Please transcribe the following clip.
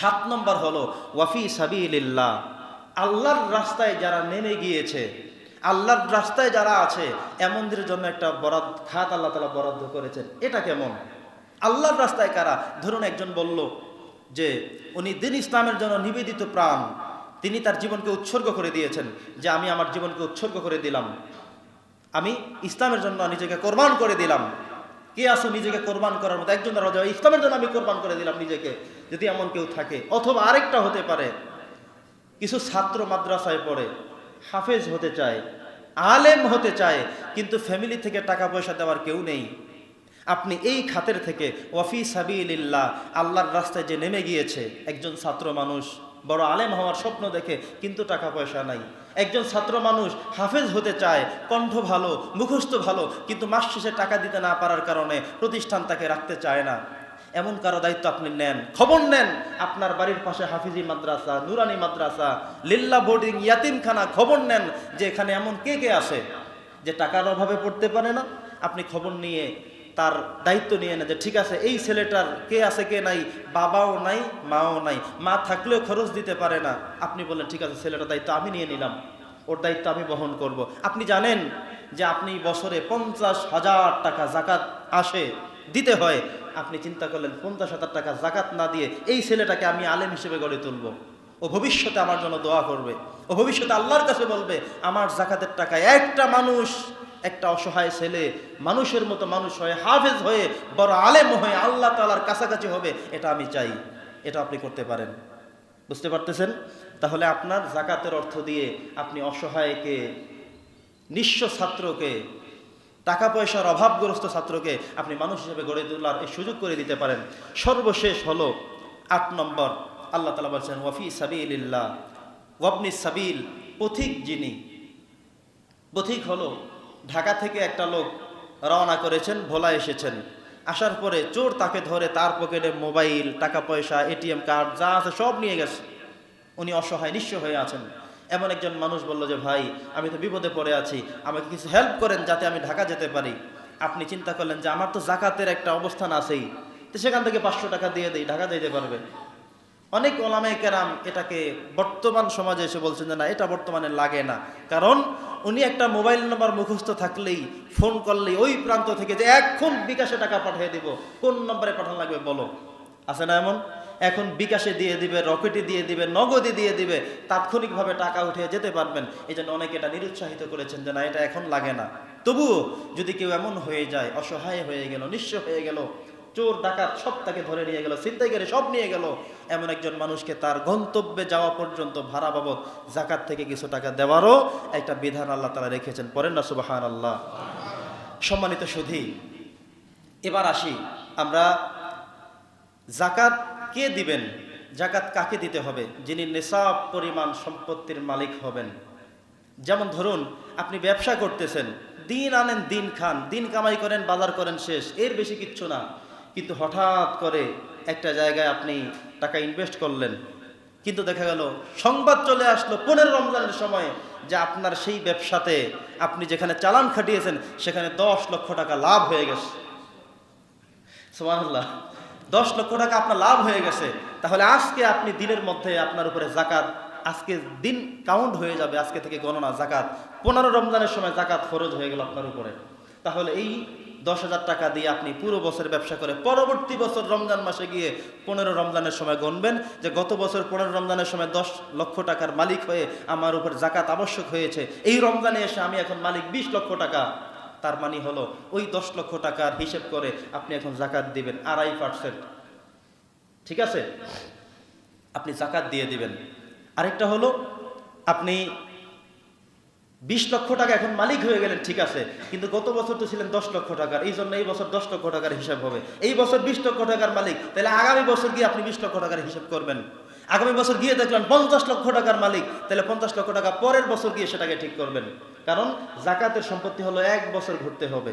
সাত নম্বর হলো, ওয়াফি সাবিলিল্লাহ। আল্লাহর রাস্তায় যারা নেমে গিয়েছে, আল্লাহর রাস্তায় যারা আছে, এমনদের জন্য একটা বরাদ, খাত আল্লাহ তালা বরাদ্দ করেছেন। এটা কেমন? আল্লাহর রাস্তায় কারা? ধরুন একজন বলল যে, উনি দিন ইসলামের জন্য নিবেদিত প্রাণ। তিনি তার জীবনকে উৎসর্গ করে দিয়েছেন যে আমি আমার জীবনকে উৎসর্গ করে দিলাম। আমি ইসলামের জন্য নিজেকে কোরবান করে দিলাম। কে আসো নিজেকে কোরবান করার মতো? একজন রাজা ইসলামের জন্য আমি কোরবান করে দিলাম নিজেকে। যদি এমন কেউ থাকে, অথবা আরেকটা হতে পারে, কিছু ছাত্র মাদ্রাসায় পড়ে, হাফেজ হতে চায়, আলেম হতে চায়, কিন্তু ফ্যামিলি থেকে টাকা পয়সা দেওয়ার কেউ নেই। আপনি এই খাতের থেকে, ওয়াফি সাবিল্লাহ আল্লাহর রাস্তায় যে নেমে গিয়েছে, একজন ছাত্র মানুষ, বড় আলেম হওয়ার স্বপ্ন দেখে, কিন্তু টাকা পয়সা নাই। একজন ছাত্র মানুষ হাফেজ হতে চায়, কণ্ঠ ভালো, মুখস্থ ভালো, কিন্তু মাস শেষে টাকা দিতে না পারার কারণে প্রতিষ্ঠান তাকে রাখতে চায় না। এমন কারও দায়িত্ব আপনি নেন। খবর নেন, আপনার বাড়ির পাশে হাফিজি মাদ্রাসা, নুরানি মাদ্রাসা, লিল্লা বোর্ডিং, ইয়াতিমখানা, খবর নেন যে এখানে এমন কে কে আছে যে টাকার অভাবে পড়তে পারে না। আপনি খবর নিয়ে তার দায়িত্ব নিয়ে নেন যে, ঠিক আছে, এই ছেলেটার কে আছে, কে নাই, বাবাও নাই, মাও নাই, মা থাকলেও খরচ দিতে পারে না। আপনি বলেন ঠিক আছে, ছেলেটার দায়িত্ব আমি নিয়ে নিলাম, ওর দায়িত্ব আমি বহন করব। আপনি জানেন যে আপনি বছরে পঞ্চাশ হাজার টাকা জাকাত আসে। দিতে হয়। আপনি চিন্তা করলেন, পঞ্চাশ হাজার টাকা জাকাত না দিয়ে এই ছেলেটাকে আমি আলেম হিসেবে গড়ে তুলব। ও ভবিষ্যতে আমার জন্য দোয়া করবে। ও ভবিষ্যতে আল্লাহর কাছে বলবে, আমার জাকাতের টাকায় একটা মানুষ, একটা অসহায় ছেলে, মানুষের মতো মানুষ হয়ে, হাফেজ হয়ে, বড় আলেম হয়ে, আল্লাহ তালার কাছাকাছি হবে, এটা আমি চাই। এটা আপনি করতে পারেন। বুঝতে পারতেছেন? তাহলে আপনার জাকাতের অর্থ দিয়ে আপনি অসহায়কে, নিঃস্ব ছাত্রকে টাকা পয়সার অভাবগ্রস্ত ছাত্রকে আপনি মানুষ হিসেবে গড়ে তোলার এই সুযোগ করে দিতে পারেন। সর্বশেষ হলো আট নম্বর, আল্লাহ তালা বলছেন, ওয়াফি সাবিল্লাহ ওয়াবনি সাবিল, পথিক যিনি। পথিক হলো ঢাকা থেকে একটা লোক রওনা করেছেন, ভোলা এসেছেন। আসার পরে চোর তাকে ধরে তার পকেটে মোবাইল টাকা পয়সা এটিএম কার্ড, যা আছে সব নিয়ে গেছে। উনি অসহায়, নিঃস্ব হয়ে আছেন। এমন একজন মানুষ বলল যে, ভাই, আমি তো বিপদে পড়ে আছি, আমাকে কিছু হেল্প করেন যাতে আমি ঢাকা যেতে পারি। আপনি চিন্তা করলেন যে, আমার তো জাকাতের একটা অবস্থান আছেই। তো সেখান থেকে পাঁচশো টাকা দিয়ে দিই, ঢাকা যেতে পারবে। অনেক ওলামে কেরাম এটাকে বর্তমান সমাজে এসে বলছেন যে, না, এটা বর্তমানে লাগে না। কারণ উনি একটা মোবাইল নাম্বার মুখস্থ থাকলেই, ফোন করলেই ওই প্রান্ত থেকে যে এখন বিকাশে টাকা পাঠিয়ে দিব, কোন নম্বরে পাঠানো লাগবে বলো। আছে না এমন? এখন বিকাশে দিয়ে দিবে, রকেটে দিয়ে দিবে, নগদে দিয়ে দিবে, তাৎক্ষণিকভাবে টাকা উঠে যেতে পারবেন। এই জন্য অনেকে এটা নিরুৎসাহিত করেছেন যে না, এটা এখন লাগে না। তবুও যদি কেউ এমন হয়ে যায়, অসহায় হয়ে গেল, নিঃস্ব হয়ে গেল, চোর, ডাকাত সব তাকে ধরে নিয়ে গেল, ছিনতাইকারী সব নিয়ে গেল, এমন একজন মানুষকে তার গন্তব্যে যাওয়া পর্যন্ত ভাড়া বাবদ জাকাত থেকে কিছু টাকা দেওয়ারও একটা বিধান আল্লাহ তারা রেখেছেন। পরেন না সুবাহান আল্লাহ সম্মানিত সুধী, এবার আসি আমরা জাকাত কে দিবেন? জাকাত কাকে দিতে হবে? যিনি নেশাব পরিমাণ সম্পত্তির মালিক হবেন। যেমন ধরুন, আপনি ব্যবসা করতেছেন, দিন আনেন, দিন খান, দিন কামাই করেন, বাজার করেন, শেষ। এর বেশি কিচ্ছু না। কিন্তু হঠাৎ করে একটা জায়গায় আপনি টাকা ইনভেস্ট করলেন। কিন্তু দেখা গেল, সংবাদ চলে আসলো পনেরো রমজানের সময় যে আপনার সেই ব্যবসাতে আপনি যেখানে চালান খাটিয়েছেন, সেখানে দশ লক্ষ টাকা লাভ হয়ে গেছে। সুবহানাল্লাহ। দশ লক্ষ টাকা আপনার লাভ হয়ে গেছে, তাহলে আজকে আপনি দিনের মধ্যে আপনার উপরে জাকাত, আজকে দিন কাউন্ট হয়ে যাবে আজকে থেকে গণনা, জাকাত। পনেরো রমজানের সময় জাকাত ফরজ হয়ে গেল আপনার উপরে। তাহলে এই দশ হাজার টাকা দিয়ে আপনি পুরো বছর ব্যবসা করে পরবর্তী বছর রমজান মাসে গিয়ে পনেরো রমজানের সময় গণবেন যে গত বছর পনেরো রমজানের সময় দশ লক্ষ টাকার মালিক হয়ে আমার উপর জাকাত আবশ্যক হয়েছে। এই রমজানে এসে আমি এখন মালিক বিশ লক্ষ টাকা। তার মানে হলো, ওই দশ লক্ষ টাকার হিসেব করে আপনি এখন জাকাত দিবেন, আড়াই পার্সেন্ট ঠিক আছে? আপনি জাকাত দিয়ে দিবেন। আরেকটা হলো, আপনি বিশ লক্ষ টাকা এখন মালিক হয়ে গেলেন, ঠিক আছে, কিন্তু গত বছর তো ছিলেন দশ লক্ষ টাকার, এই জন্য এই বছর দশ লক্ষ টাকার হিসাব হবে। এই বছর বিশ লক্ষ টাকার মালিক, তাহলে আগামী বছর গিয়ে আপনি বিশ লক্ষ টাকার হিসাব করবেন। আগামী বছর গিয়ে দেখলেন পঞ্চাশ লক্ষ টাকার মালিক, তাহলে পঞ্চাশ লক্ষ টাকা পরের বছর গিয়ে সেটাকে ঠিক করবেন। কারণ জাকাতের সম্পত্তি হলো এক বছর ঘুরতে হবে।